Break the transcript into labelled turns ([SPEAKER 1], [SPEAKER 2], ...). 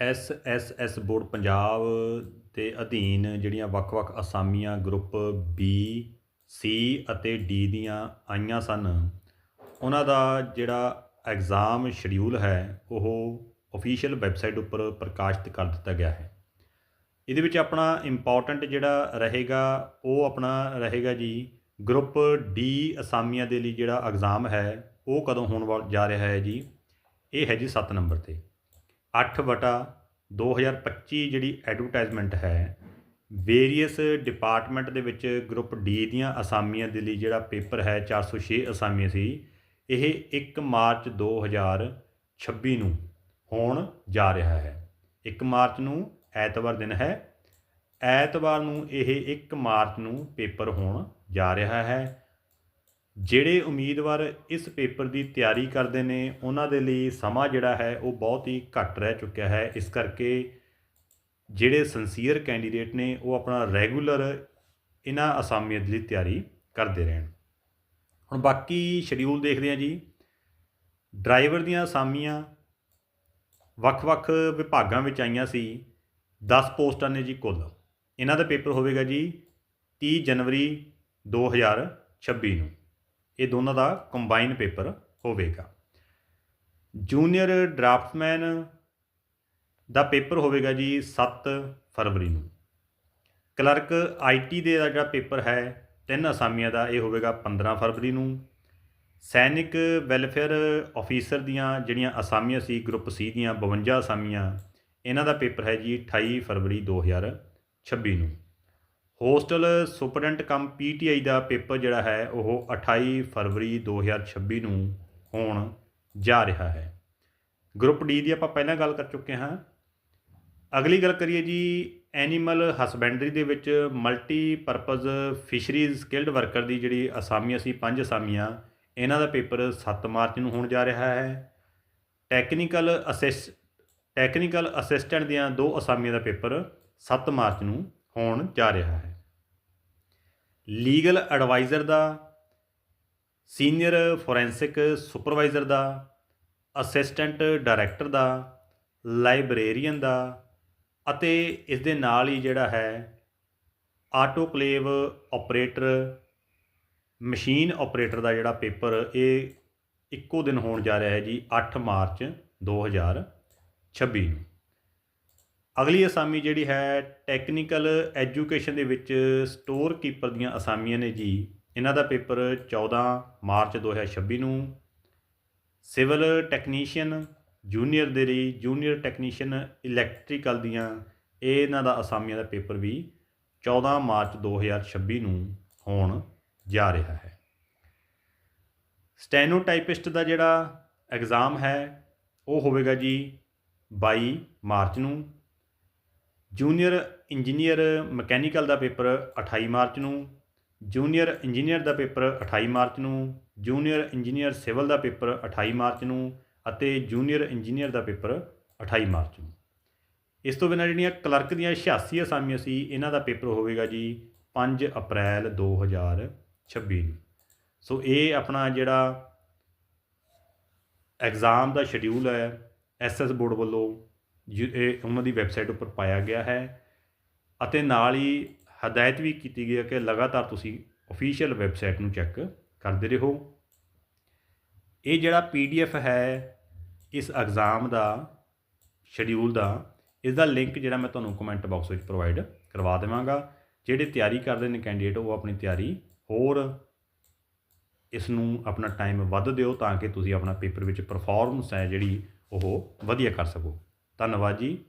[SPEAKER 1] S S S board Punjab ਦੇ ਅਧੀਨ ਜਿਹੜੀਆਂ ਵੱਖ-ਵੱਖ ਅਸਾਮੀਆਂ ਗਰੁੱਪ ਬੀ ਸੀ ਅਤੇ ਡੀ ਦੀਆਂ ਆਈਆਂ ਸਨ, ਉਹਨਾਂ ਦਾ ਜਿਹੜਾ ਐਗਜ਼ਾਮ ਸ਼ਡਿਊਲ ਹੈ, ਉਹ ਅਫੀਸ਼ੀਅਲ ਵੈਬਸਾਈਟ ਉੱਪਰ ਪ੍ਰਕਾਸ਼ਿਤ ਕਰ ਦਿੱਤਾ ਗਿਆ ਹੈ। ਇਹਦੇ ਵਿੱਚ ਆਪਣਾ ਇੰਪੋਰਟੈਂਟ ਜਿਹੜਾ ਰਹੇਗਾ, ਉਹ ਆਪਣਾ ਰਹੇਗਾ ਜੀ, ਗਰੁੱਪ ਡੀ ਅਸਾਮੀਆਂ ਦੇ ਲਈ ਜਿਹੜਾ ਐਗਜ਼ਾਮ ਹੈ, ਉਹ ਕਦੋਂ ਹੋਣ ਵਾ- ਜਾ ਰਿਹਾ ਹੈ ਜੀ? ਇਹ ਹੈ ਜੀ 7 ਨੰਬਰ ਤੇ। ਅੱਠ ਵਟਾ 2025 ਜਿਹੜੀ ਐਡਵਰਟਾਈਜ਼ਮੈਂਟ ਹੈ, ਵੇਰੀਅਸ ਡਿਪਾਰਟਮੈਂਟ ਦੇ ਵਿੱਚ ਗਰੁੱਪ ਡੀ ਦੀਆਂ ਅਸਾਮੀਆਂ ਦੇ ਲਈ ਜਿਹੜਾ ਪੇਪਰ ਹੈ 406 ਅਸਾਮੀਆਂ ਸੀ, ਇਹ 1 ਮਾਰਚ 2026 ਨੂੰ ਹੋਣ ਜਾ ਰਿਹਾ ਹੈ। 1 ਮਾਰਚ ਨੂੰ ਐਤਵਾਰ ਦਿਨ ਹੈ। ਐਤਵਾਰ ਨੂੰ ਇਹ 1 ਮਾਰਚ ਨੂੰ ਪੇਪਰ ਹੋਣ ਜਾ ਰਿਹਾ ਹੈ। ਜਿਹੜੇ ਉਮੀਦਵਾਰ ਇਸ ਪੇਪਰ ਦੀ ਤਿਆਰੀ ਕਰਦੇ ਨੇ, ਉਹਨਾਂ ਦੇ ਲਈ ਸਮਾਂ ਜਿਹੜਾ ਹੈ ਉਹ ਬਹੁਤ ਹੀ ਘੱਟ ਰਹਿ ਚੁੱਕਿਆ ਹੈ। ਇਸ ਕਰਕੇ ਜਿਹੜੇ ਸੰਸੀਅਰ ਕੈਂਡੀਡੇਟ ਨੇ, ਉਹ ਆਪਣਾ ਰੈਗੂਲਰ ਇਹਨਾਂ ਅਸਾਮੀਆਂ ਦੀ ਤਿਆਰੀ ਕਰਦੇ ਰਹਿਣ। ਹੁਣ ਬਾਕੀ ਸ਼ਡਿਊਲ ਦੇਖਦੇ ਹਾਂ ਜੀ। ਡਰਾਈਵਰ ਦੀਆਂ ਅਸਾਮੀਆਂ ਵੱਖ-ਵੱਖ ਵਿਭਾਗਾਂ ਵਿੱਚ ਆਈਆਂ ਸੀ। 10 ਪੋਸਟਾਂ ਨੇ ਜੀ ਕੁੱਲ। ਇਹਨਾਂ ਦਾ ਪੇਪਰ ਹੋਵੇਗਾ ਜੀ 30 ਜਨਵਰੀ 2026 ਨੂੰ। ਇਹ ਦੋਨਾਂ ਦਾ ਕੰਬਾਈਨ ਪੇਪਰ ਹੋਵੇਗਾ। ਜੂਨੀਅਰ ਡਰਾਫਟਮੈਨ ਦਾ ਪੇਪਰ ਹੋਵੇਗਾ ਜੀ 7 ਫਰਵਰੀ ਨੂੰ। ਕਲਰਕ ਆਈਟੀ ਦੇ ਦਾ ਜਿਹੜਾ ਪੇਪਰ ਹੈ, ਤਿੰਨ ਅਸਾਮੀਆਂ ਦਾ, ਇਹ ਹੋਵੇਗਾ 15 ਫਰਵਰੀ ਨੂੰ। ਸੈਨਿਕ ਵੈਲਫੇਅਰ ਆਫੀਸਰ ਦੀਆਂ ਜਿਹੜੀਆਂ ਅਸਾਮੀਆਂ ਸੀ ਗਰੁੱਪ ਸੀ ਦੀਆਂ 52 ਅਸਾਮੀਆਂ, ਇਹਨਾਂ ਦਾ ਪੇਪਰ ਹੈ ਜੀ 28 ਫਰਵਰੀ 2026 ਨੂੰ। ਹੋਸਟਲ ਸੁਪਰਡੈਂਟ ਕਮ ਪੀਟੀਆਈ ਦਾ ਪੇਪਰ ਜਿਹੜਾ ਹੈ, ਉਹ 28 ਫਰਵਰੀ 2026 ਨੂੰ ਹੋਣ ਜਾ ਰਿਹਾ ਹੈ। ਗਰੁੱਪ ਡੀ ਦੀ ਆਪਾਂ ਪਹਿਲਾਂ ਗੱਲ ਕਰ ਚੁੱਕੇ ਹਾਂ। ਅਗਲੀ ਗੱਲ ਕਰੀਏ ਜੀ, ਐਨੀਮਲ ਹਸਬੈਂਡਰੀ ਦੇ ਵਿੱਚ multi purpose fisheries, skilled worker ਦੀ ਜਿਹੜੀ ਅਸਾਮੀਆਂ ਸੀ, ਪੰਜ ਅਸਾਮੀਆਂ, ਇਹਨਾਂ ਦਾ ਪੇਪਰ 7 ਮਾਰਚ ਨੂੰ ਹੋਣ ਜਾ ਰਿਹਾ ਹੈ। ਟੈਕਨੀਕਲ ਅਸਿਸ, ਟੈਕਨੀਕਲ ਅਸਿਸਟੈਂਟ ਦੀਆਂ ਦੋ ਅਸਾਮੀਆਂ ਦਾ ਪੇਪਰ 7 ਮਾਰਚ ਨੂੰ ਹੋਣ ਜਾ ਰਿਹਾ ਹੈ। ਲੀਗਲ ਐਡਵਾਈਜ਼ਰ ਦਾ, ਸੀਨੀਅਰ ਫੋਰੈਂਸਿਕ ਸੁਪਰਵਾਈਜ਼ਰ ਦਾ, ਅਸਿਸਟੈਂਟ ਡਾਇਰੈਕਟਰ ਦਾ, ਲਾਇਬ੍ਰੇਰੀਅਨ ਦਾ ਅਤੇ ਇਸ ਦੇ ਨਾਲ ਹੀ ਜਿਹੜਾ ਹੈ, ਆਟੋਕਲੇਵ ਆਪਰੇਟਰ, ਮਸ਼ੀਨ ਆਪਰੇਟਰ ਦਾ ਜਿਹੜਾ ਪੇਪਰ, ਇਹ ਇੱਕੋ ਦਿਨ ਹੋਣ ਜਾ ਰਿਹਾ ਹੈ ਜੀ 8 ਮਾਰਚ 2026 ਨੂੰ। ਅਗਲੀ ਅਸਾਮੀ ਜਿਹੜੀ ਹੈ ਟੈਕਨੀਕਲ ਐਜੂਕੇਸ਼ਨ ਦੇ ਵਿੱਚ ਸਟੋਰ ਕੀਪਰ ਦੀਆਂ ਅਸਾਮੀਆਂ ਨੇ ਜੀ। ਇਹਨਾਂ ਦਾ ਪੇਪਰ 14 ਮਾਰਚ 2026 ਨੂੰ। ਸਿਵਲ ਟੈਕਨੀਸ਼ੀਅਨ ਜੂਨੀਅਰ ਦੇ ਲਈ ਜੂਨੀਅਰ ਟੈਕਨੀਸ਼ੀਅਨ ਇਲੈਕਟ੍ਰੀਕਲ ਦੀਆਂ ਇਹ ਇਹਨਾਂ ਦਾ ਅਸਾਮੀਆਂ ਦਾ ਪੇਪਰ ਵੀ 14 ਮਾਰਚ 2026 ਨੂੰ ਹੋਣ ਜਾ ਰਿਹਾ ਹੈ। ਸਟੈਨੋਟਾਈਪਿਸਟ ਦਾ ਜਿਹੜਾ ਐਗਜ਼ਾਮ ਹੈ, ਉਹ ਹੋਵੇਗਾ ਜੀ 22 ਮਾਰਚ ਨੂੰ। ਜੂਨੀਅਰ ਇੰਜੀਨੀਅਰ ਮਕੈਨੀਕਲ ਦਾ ਪੇਪਰ 28 ਮਾਰਚ ਨੂੰ ਜੂਨੀਅਰ ਇੰਜੀਨੀਅਰ ਦਾ ਪੇਪਰ 28 ਮਾਰਚ ਨੂੰ ਜੂਨੀਅਰ ਇੰਜੀਨੀਅਰ ਸਿਵਲ ਦਾ ਪੇਪਰ 28 ਮਾਰਚ ਨੂੰ ਅਤੇ ਜੂਨੀਅਰ ਇੰਜੀਨੀਅਰ ਦਾ ਪੇਪਰ 28 ਮਾਰਚ ਨੂੰ। ਇਸ ਤੋਂ ਬਿਨਾਂ ਜਿਹੜੀਆਂ ਕਲਰਕ ਦੀਆਂ 86 ਅਸਾਮੀਆਂ ਸੀ, ਇਹਨਾਂ ਦਾ ਪੇਪਰ ਹੋਵੇਗਾ ਜੀ 5 ਅਪ੍ਰੈਲ 2026 ਨੂੰ। ਸੋ ਇਹ ਆਪਣਾ ਜਿਹੜਾ ਐਗਜ਼ਾਮ ਦਾ ਸ਼ਡਿਊਲ ਹੈ ਐਸਐਸ ਬੋਰਡ ਵੱਲੋਂ ਇਹ ਉਹਨਾਂ ਦੀ ਵੈਬਸਾਈਟ ਉੱਪਰ ਪਾਇਆ ਗਿਆ ਹੈ ਅਤੇ ਨਾਲ ਹੀ ਹਦਾਇਤ ਵੀ ਕੀਤੀ ਗਈ ਹੈ ਕਿ ਲਗਾਤਾਰ ਤੁਸੀਂ ਅਫੀਸ਼ੀਅਲ ਵੈਬਸਾਈਟ ਨੂੰ ਚੈੱਕ ਕਰਦੇ ਰਹੋ। ਇਹ ਜਿਹੜਾ ਪੀਡੀਐਫ ਹੈ, ਇਸ ਐਗਜ਼ਾਮ ਦਾ ਸ਼ਡਿਊਲ ਦਾ, ਇਸ ਦਾ ਲਿੰਕ ਜਿਹੜਾ ਮੈਂ ਤੁਹਾਨੂੰ ਕਮੈਂਟ ਬਾਕਸ ਵਿੱਚ ਪ੍ਰੋਵਾਈਡ ਕਰਵਾ ਦੇਵਾਂਗਾ। ਜਿਹੜੇ ਤਿਆਰੀ ਕਰਦੇ ਨੇ ਕੈਂਡੀਡੇਟ ਉਹ ਆਪਣੀ ਤਿਆਰੀ ਹੋਰ ਇਸ ਨੂੰ ਆਪਣਾ ਟਾਈਮ ਵੱਧ ਦਿਓ ਤਾਂ ਕਿ ਤੁਸੀਂ ਆਪਣਾ ਪੇਪਰ ਵਿੱਚ ਪਰਫਾਰਮੈਂਸ ਹੈ ਜਿਹੜੀ ਉਹ ਵਧੀਆ ਕਰ ਸਕੋ। ਧੰਨਵਾਦ ਜੀ।